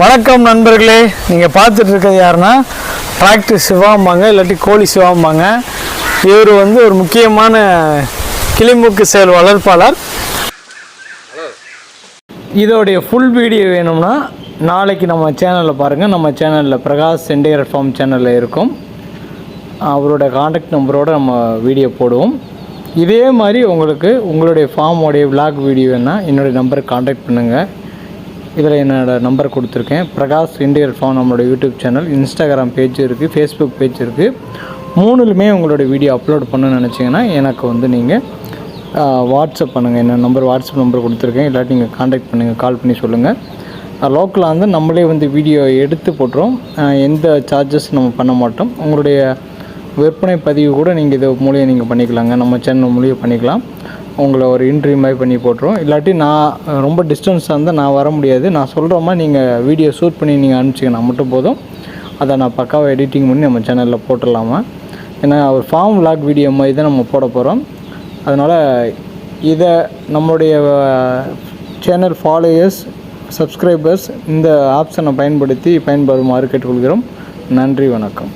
வணக்கம் நண்பர்களே நீங்கள் பார்த்துட்டு இருக்கிறது யாருன்னா டிராக்டர் சிவாம்பாங்க இல்லாட்டி கோழி சிவாம்பாங்க. இவர் வந்து ஒரு முக்கியமான கிளிமூக்கு செயல் வளர்ப்பாளர். இதோடைய ஃபுல் வீடியோ வேணும்னா நாளைக்கு நம்ம சேனலில் பாருங்கள் நம்ம சேனலில் பிரகாஷ் செண்டிகர் ஃபார்ம் சேனலில் இருக்கும். அவரோட காண்டாக்ட் நம்பரோட நம்ம வீடியோ போடுவோம். இதே மாதிரி உங்களுக்கு உங்களுடைய ஃபார்மோடைய விளாக் வீடியோ வேணால் என்னுடைய நம்பருக்கு காண்டாக்ட் பண்ணுங்கள் இதில் என்னோடய நம்பர் கொடுத்துருக்கேன். பிரகாஷ் இண்டியர் ஃபார்ம் நம்மளோட யூடியூப் சேனல் இன்ஸ்டாகிராம் பேஜ் இருக்குது ஃபேஸ்புக் பேஜ் இருக்குது மூணுலுமே உங்களோட வீடியோ அப்லோட் பண்ணணும்னு நினச்சிங்கன்னா எனக்கு வந்து நீங்கள் வாட்ஸ்அப் பண்ணுங்கள் என்ன நம்பர் வாட்ஸ்அப் நம்பர் கொடுத்துருக்கேன். இல்லாட்டி நீங்கள் காண்டாக்ட் பண்ணுங்கள் கால் பண்ணி சொல்லுங்கள் லோக்கலாக வந்து நம்மளே வந்து வீடியோ எடுத்து போட்டுரும். எந்த சார்ஜஸ் நம்ம பண்ண மாட்டோம். உங்களுடைய விற்பனை பதிவு கூட நீங்கள் இது மூலியம் நீங்கள் பண்ணிக்கலாங்க. நம்ம சேனல் மூலியம் பண்ணிக்கலாம். உங்களை ஒரு இன்டர்வியூ மாதிரி பண்ணி போட்டுருவோம். இல்லாட்டி நான் ரொம்ப டிஸ்டன்ஸாக இருந்தால் நான் வர முடியாது. நான் சொல்கிற மாதிரி நீங்கள் வீடியோ ஷூட் பண்ணி நீங்கள் அனுப்பிச்சிங்கன்னா மட்டும் போதும். அதை நான் பக்காவாக எடிட்டிங் பண்ணி நம்ம சேனலில் போட்டுடலாமா? ஏன்னா ஒரு ஃபார்ம் விளாக் வீடியோ மாதிரி தான் நம்ம போட போகிறோம் அதனால் இதை நம்மளுடைய சேனல் ஃபாலோயர்ஸ் சப்ஸ்கிரைபர்ஸ் இந்த ஆப்ஷனை பயன்படுத்தி பயன்பெறுமாறு கேட்டுக்கொள்கிறோம். நன்றி வணக்கம்.